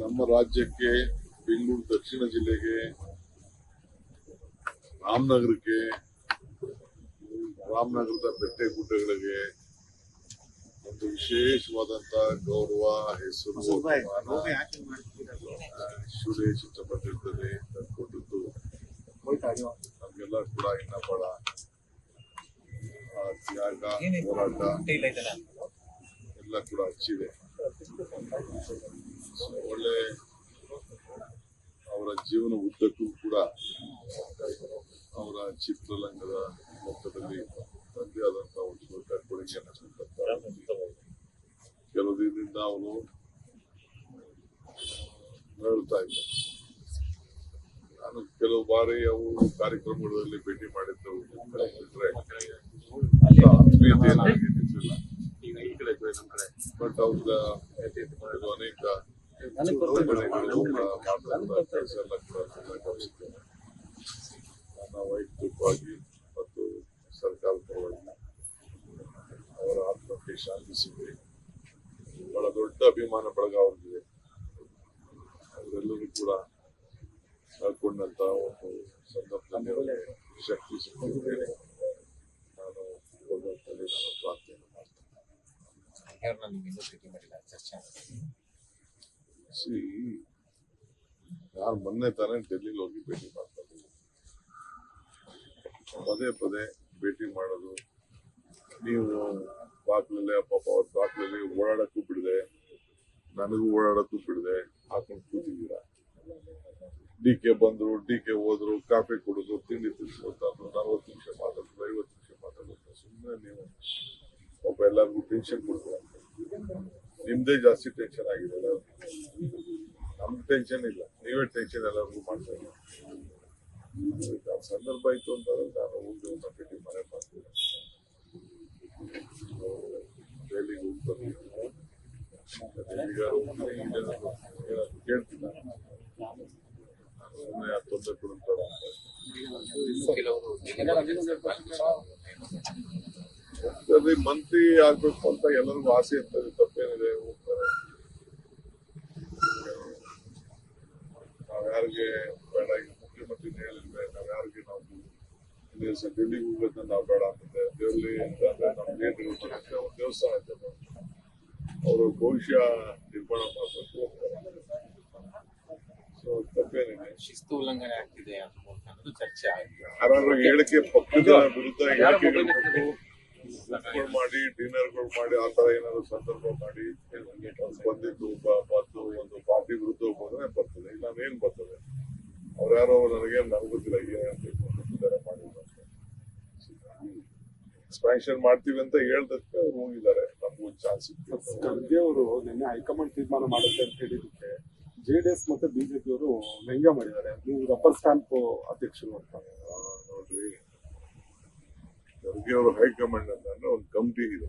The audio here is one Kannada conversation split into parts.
ನಮ್ಮ ರಾಜ್ಯಕ್ಕೆ ಬೆಂಗಳೂರು ದಕ್ಷಿಣ ಜಿಲ್ಲೆಗೆ ರಾಮನಗರಕ್ಕೆ ರಾಮನಗರದ ಬೆಟ್ಟೆ ಗುಡ್ಡಗಳಿಗೆ ಒಂದು ವಿಶೇಷವಾದಂತ ಗೌರವ ಹೆಸರು ಶುಭೆ ಚಿತ್ರಪಟ್ಟಿರ್ತದೆ ತಂದ್ಕೊಂಡಿದ್ದು ನಮಗೆಲ್ಲ ಕೂಡ ಇನ್ನ ಬಹಳ ತ್ಯಾಗ ಹೋರಾಟ. ಎಲ್ಲ ಕೂಡ ಹಚ್ಚಿದೆ. ಒಳ್ಳೆ ಅವರ ಜೀವನ ಉದ್ದಕ್ಕೂ ಕೂಡ ಅವರ ಚಿತ್ರರಂಗದ ಮೊತ್ತದಲ್ಲಿ ತಂದೆ ಆದಂತಹ ಒಂದು ದೊಡ್ಡ ಕೊಡುಗೆಯನ್ನು ಕೆಲವು ದಿನದಿಂದ ಅವರು ಹೇಳ್ತಾ ಇದ್ದಾರೆ ನಾನು ಕೆಲವು ಬಾರಿ ಅವರು ಕಾರ್ಯಕ್ರಮಗಳಲ್ಲಿ ಭೇಟಿ ಮಾಡಿದ್ದವು ಬಿಟ್ರೆ ಆತ್ಮೀಯತೆ ಏನಾಗಿದ್ದಿಲ್ಲ ಈಗ ಈ ಕಡೆ ಈ ನಮ್ ಕಡೆ ಬಟ್ ಅವ್ರ ಇದು ಅನೇಕ ನನ್ನ ವೈಯಕ್ತಿಕವಾಗಿ ಮತ್ತು ಸರ್ಕಾರ ಪರವಾಗಿ ಅವರ ಆತ್ಮಕ್ಕೆ ಶಾಂತಿ ಸಿಗಲಿ ಬಹಳ ದೊಡ್ಡ ಅಭಿಮಾನ ಬಳಗ ಅವ್ರಿಗಿದೆ ಅವರೆಲ್ಲರೂ ಕೂಡ ಕಳ್ಕೊಂಡಂತ ಒಂದು ಸಂದರ್ಭದಲ್ಲಿ ಶಕ್ತಿ ನಾನು ಭಗವಂತನಲ್ಲಿ ನಾನು ಪ್ರಾರ್ಥನೆ ಮಾಡ್ತೇನೆ. ಸಿ, ಯಾರು ಮೊನ್ನೆ ತಾನೇ ಡೆಲ್ಲಿಗೆ ಹೋಗಿ ಭೇಟಿ ಮಾಡ್ತಾರೆ. ಪದೇ ಪದೇ ಭೇಟಿ ಮಾಡೋದು. ನೀವು ಬಾಗ್ಲಲ್ಲೇ ಪಾಪ ಅವ್ರ ಬಾಕ್ಲಲ್ಲಿ ಓಡಾಡಕ್ಕೂ ಬಿಡದೆ. ನನಗೂ ಓಡಾಡಕ್ಕೂ ಬಿಡದೆ. ಹಾಕೊಂಡು ಕೂತಿದ್ದೀರಾ? ಡಿ ಕೆ ಬಂದ್ರು, ಡಿ ಕೆ ಹೋದ್ರು, ಕಾಫಿ ಕುಡಿದ್ರು, ತಿಂಡಿ ತಿನ್ಸ್ಕೊತಾದ್ರು ನಲ್ವತ್ತು ನಿಮಿಷ ಮಾತಾಡಿದ್ರು ಐವತ್ತು ನಿಮಿಷ ಮಾತಾಡಿದ್ರು ಸುಮ್ಮನೆ ನೀವು ಒಬ್ಬ ಎಲ್ಲರಿಗೂ ಟೆನ್ಷನ್ ಕೊಡ್ತಾರೆ. ನಿಮ್ದೇ ಜಾಸ್ತಿ ಟೆನ್ಷನ್ ಆಗಿದೆ ಎಲ್ಲರಿಗೂ ನಮ್ಗೆ ಟೆನ್ಷನ್ ಇಲ್ಲ. ನೀವೇ ಟೆನ್ಷನ್ ಎಲ್ಲರಿಗೂ ಮಾಡ್ತಾ ಇಲ್ಲ ಸಂದರ್ಭ ಇತ್ತು ಅಂತಂದ್ರೆ ನಾನು ಒಂದು ಭೇಟಿ ಮನೆ ಮಾಡ್ತೀನಿ. ಡೈಲಿಗೆ ಹೋಗ್ತಾರೆ ಕೇಳ್ತೀನಿ ತೊಂದರೆ ಕೊಡುತ್ತಾರ ಅದೇ ಮಂತ್ರಿ ಆಗ್ಬೇಕು ಅಂತ ಎಲ್ಲರಿಗೂ ಆಸೆ ಇರ್ತದೆ ತಪ್ಪೇನಿದೆ ಹೋಗ್ತಾರೆ ನಾವ್ ಯಾರಿಗೆ ಬೇಡ ಈಗ ಮುಖ್ಯಮಂತ್ರಿ ಹೇಳಿದ್ರೆ ನಾವ್ ಯಾರಿಗೆ ನಾವು ಡೆಲ್ಲಿಗೆ ಹೋಗೋದನ್ನ ನಾವು ಬೇಡ ಅಂತಿದ್ದೆ ದೇವ್ಲಿ ಅಂತಂದ್ರೆ ನಮ್ಗೆ ಏನು ಒಂದು ದೇವಸ್ಥಾನ ಇದೆ ಅವರು ಭವಿಷ್ಯ ನಿರ್ಮಾಣ ಮಾಡಬೇಕು. ಸೊ ತಪ್ಪೇನಿದೆ. ಶಿಸ್ತು ಉಲ್ಲಂಘನೆ ಆಗ್ತಿದೆ ಅನ್ನೋದು ಚರ್ಚೆ ಆಗಿದೆ. ಯಾರು ಹೇಳಿಕೆ ಪಕ್ಷದ ವಿರುದ್ಧ ಹೇಳಿಕೆಗಳು ಊಟಗಳು ಮಾಡಿ ಡಿನ್ನರ್ಗಳು ಮಾಡಿ ಆ ತರ ಏನಾದ್ರು ಸಂದರ್ಭ ಮಾಡಿ ಬಂದಿದ್ದು ಬಂದು ಒಂದು ಪಾರ್ಟಿ ವಿರುದ್ಧ ಹೋದ್ರೆ ಬರ್ತದೆ. ಇಲ್ಲ ಏನ್ ಬರ್ತದೆ? ಅವ್ರ್ಯಾರೋ ನನಗೆ ನನಗೆ ಗೊತ್ತಿಲ್ಲ ಏನ್ ಹೇಳ್ಬೇಕು ಮಾಡಿದ್ರು ಎಕ್ಸ್ಪ್ಯಾನ್ಷನ್ ಮಾಡ್ತೀವಿ ಅಂತ ಹೇಳ್ದಕ್ಕೆ ಅವ್ರು ಹೋಗಿದ್ದಾರೆ. ನಮಗೂ ಚಾನ್ಸ್ ಇತ್ತು. ಖರ್ಗೆ ಅವರು ನಿನ್ನೆ ಹೈಕಮಾಂಡ್ ತೀರ್ಮಾನ ಮಾಡುತ್ತೆ ಅಂತ ಹೇಳಿದಕ್ಕೆ ಜೆಡಿಎಸ್ ಮತ್ತೆ ಬಿಜೆಪಿ ಅವರು ವ್ಯಂಗ್ಯ ಮಾಡಿದ್ದಾರೆ. ನೀವು ರಬ್ಬರ್ ಸ್ಟ್ಯಾಂಪ್ ಅಧ್ಯಕ್ಷರು ಅಂತ. ನೋಡ್ರಿ. ಖರ್ಗೆ ಅವರು ಹೈಕಮಾಂಡ್ ಅಂತಂದ್ರೆ ಒಂದು ಕಮಿಟಿ ಇದೆ.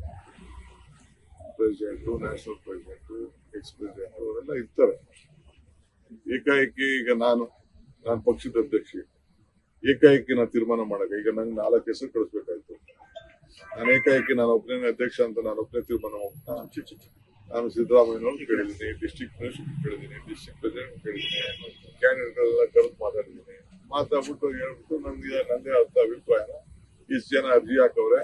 President, national president, ex president ಅವರೆಲ್ಲ ಇರ್ತಾರೆ. ಏಕಾಏಕಿ ಈಗ ನಾನು ನಾನು ಪಕ್ಷದ ಅಧ್ಯಕ್ಷ. ಏಕಾಏಕಿ ನಾನು ತೀರ್ಮಾನ ಮಾಡಕ್ಕೆ ಈಗ ನಂಗೆ ನಾಲ್ಕು ಹೆಸರು ಕಳಿಸ್ಬೇಕಾಯ್ತು. ನಾನು ಏಕಾಏಕಿ ನಾನು ಒಬ್ಬನೇ ಅಧ್ಯಕ್ಷ ಅಂತ ನಾನು ಒಬ್ಬನೇ ತೀರ್ಮಾನ. ನಾನು ಸಿದ್ದರಾಮಯ್ಯನವ್ರು ಕೇಳಿದ್ದೀನಿ ಡಿಸ್ಟಿಕ್ ಮಿನಿಸ್ಟರ್ ಕೇಳಿದ್ದೀನಿ ಡಿಸ್ಟಿಕ್ ಪ್ರೆಸಿಡೆಂಟ್ ಕೇಳಿದ್ದೀನಿ ಕ್ಯಾಂಡಿಡೇಟ್ ಎಲ್ಲ ಕರೆದು ಮಾತಾಡಿದ್ದೀನಿ. ಮಾತಾಡ್ಬಿಟ್ಟು ಹೇಳ್ಬಿಟ್ಟು ನನಗೆ ನಂದೇ ಅರ್ಥ ಅಭಿಪ್ರಾಯನ ಇಷ್ಟು ಜನ ಅರ್ಜಿ ಹಾಕವ್ರೆ,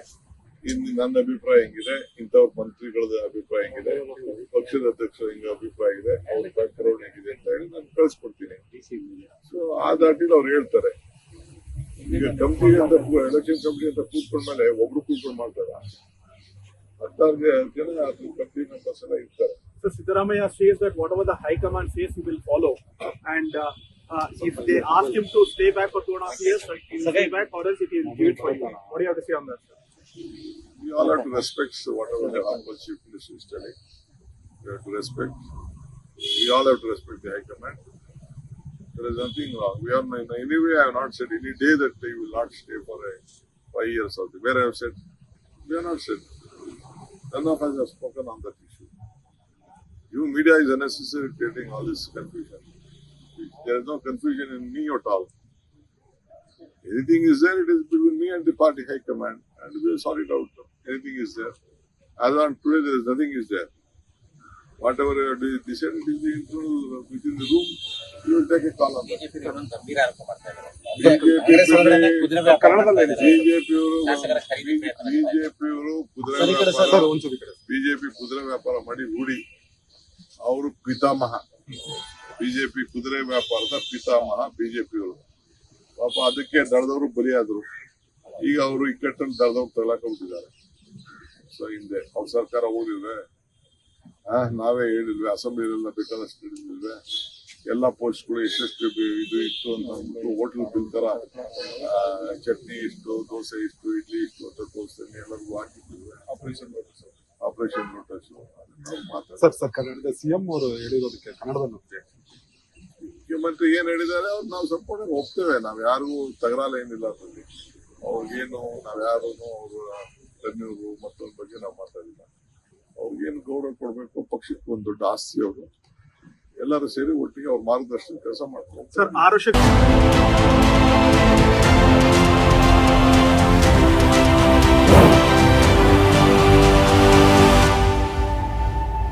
ಇನ್ ನನ್ನ ಅಭಿಪ್ರಾಯ ಹೆಂಗಿದೆ, ಇಂಥವ್ರ ಮಂತ್ರಿಗಳ ಅಭಿಪ್ರಾಯ ಹೆಂಗಿದೆ, ಪಕ್ಷದ ಅಧ್ಯಕ್ಷರ ಹಿಂಗ ಅಭಿಪ್ರಾಯ ಇದೆ, ಅವ್ರ ಬ್ಯಾಕ್ಗ್ರೌಂಡ್ ಹೆಂಗಿದೆ ಅಂತ ಹೇಳಿ ನಾನು ಕಳಿಸ್ಕೊಡ್ತೀನಿ. ಸೊ ಆ ದಾಟಿಲಿ ಅವ್ರು ಹೇಳ್ತಾರೆ. ಈಗ ಕಂಪ್ನಿ ಅಂತ ಎಲೆಕ್ಷನ್ ಕಂಪ್ನಿ ಅಂತ ಕೂತ್ಕೊಂಡ್ಮೇಲೆ ಒಬ್ರು ಕೂತ್ಕೊಂಡು ಮಾಡ್ತಾರ? ಹತ್ತಾರು ಜನ ಅದು ಕಂಪ್ನಿ ಮೆಂಬರ್ಸ್ ಎಲ್ಲ ಇರ್ತಾರೆ. Says that what our the high command says will follow follow. And uh, uh, if they ask him to stay back for two and a half years, he will stay back or else he will give it for you. What do you have to say on that? Sir? We all have to respect whatever the Honorable Chief Minister is telling. We have to respect. We all have to respect the High Command. There is nothing wrong. We are in any way. I have not said any day that they will not stay for a five years or something. where I have said. We have not said. None of us have spoken on that issue. You media is unnecessary creating all this confusion. There is no confusion in me at all. Anything is there, it is between me and the party high command, and we will sort it out. Anything is there. As on today, there is nothing is there. Whatever you have decided is the internal within the room, you will take a call on ಮಾಡ್ತಾ ಬಿಜೆಪಿಯವರು ಕುದುರೆ ಬಿಜೆಪಿ ಕುದುರೆ ವ್ಯಾಪಾರ ಮಾಡಿ ರೂಢಿ ಅವರು ಪಿತಾಮಹ ಬಿಜೆಪಿ ಕುದುರೆ ವ್ಯಾಪಾರದ ಪಿತಾಮಹ ಬಿಜೆಪಿಯವರು. ಪಾಪ ಅದಕ್ಕೆ ದಳದವರು ಬಲಿಯಾದ್ರು. ಈಗ ಅವರು ಇಕ್ಕಟ್ಟನ್ನು ದಳದವ್ರು ತಗೊಳಕೊಂಡಿದ್ದಾರೆ ಸೊ ಹಿಂದೆ ಅವ್ರ ಸರ್ಕಾರ ಆ, ನಾವೇ ಹೇಳಿದ್ವಿ ಅಸೆಂಬ್ಲಿಯಲ್ಲ ಬೇಕಾದಷ್ಟು ಹೇಳಿದ್ವಿ. ಎಲ್ಲ ಪೋಸ್ಟ್ಗಳು ಎಷ್ಟೆಷ್ಟು ಇದು ಇತ್ತು ಅಂತ ಅಂದ್ಬಿಟ್ಟು ಹೋಟ್ಲ್ ಬಿಲ್ ತರ ಚಟ್ನಿ ಇಷ್ಟು ದೋಸೆ ಇಷ್ಟು ಇಡ್ಲಿ ಇಷ್ಟು ಅಂತ ತೋರಿಸ್ತೇನೆ ಎಲ್ಲರಿಗೂ ಹಾಕಿದ್ವಿ. ಆಪರೇಷನ್ ಆಪರೇಷನ್ ಮಾತಾಡ್ತಾರೆ ಕನ್ನಡದ ಸಿಎಂ ಅವರು ಹೇಳಿರೋದಕ್ಕೆ ಕನ್ನಡದ ಒಪ್ಪಿಗೆ. ಮುಖ್ಯಮಂತ್ರಿ ಏನ್ ಹೇಳಿದ್ದಾರೆ ಅವ್ರು ನಾವು ಸಂಪೂರ್ಣ ಒಪ್ತೇವೆ. ನಾವ್ ಯಾರಿಗೂ ತಗರಾಲ ಏನಿಲ್ಲ ಅದರಲ್ಲಿ. ಅವ್ರಿಗೇನು, ನಾವ್ ಯಾರು ಅವ್ರ ಧನ್ಯರು ಮತ್ತೊಂದ್ ಬಗ್ಗೆ ನಾವು ಮಾತಾಡಿಲ್ಲ. ಅವ್ರಿಗೇನು ಗೌರವ ಕೊಡ್ಬೇಕು, ಪಕ್ಷಕ್ಕೆ ಒಂದು ದೊಡ್ಡ ಆಸ್ತಿ ಅವರು. ಎಲ್ಲರೂ ಸೇರಿ ಒಟ್ಟಿಗೆ ಅವ್ರ ಮಾರ್ಗದರ್ಶನ ಕೆಲಸ ಮಾಡ್ತಾರೆ.